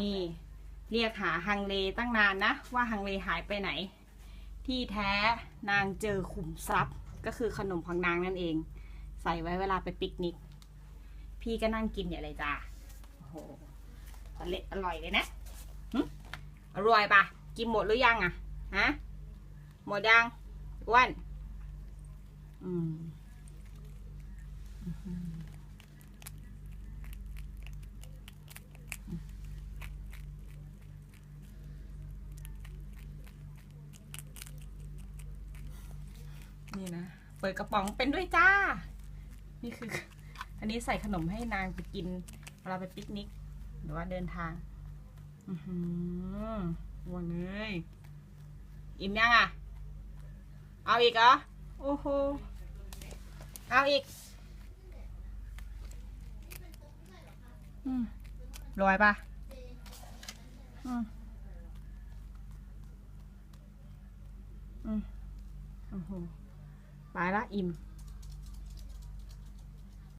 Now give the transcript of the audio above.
นี่ เรียกหาฮังเลตั้งนานนะ ว่าฮังเลหายไปไหน ที่แท้นางเจอขุมทรัพย์ ก็คือขนมของนางนั่นเอง ใส่ไว้เวลาไปปิกนิก พี่ก็นั่งกินอย่างไรจ้าโอ้โหอร่อยอร่อยเลยนะหึอร่อยปะกินหมดหรือยังอะฮะหมดยังอ้วนอืม นี่นะ เปิดกระป๋องเป็นด้วยจ้า นี่คือ อันนี้ใส่ขนมให้นางไปกินเวลาไปปิกนิก หรือว่าเดินทาง อือหืออ้วนเลยอิ่มยังอะ เอาอีกเหรอ โอ้โห เอาอีก อืมรวยปะอืมอืมโอ้โห ไปละอิ่ม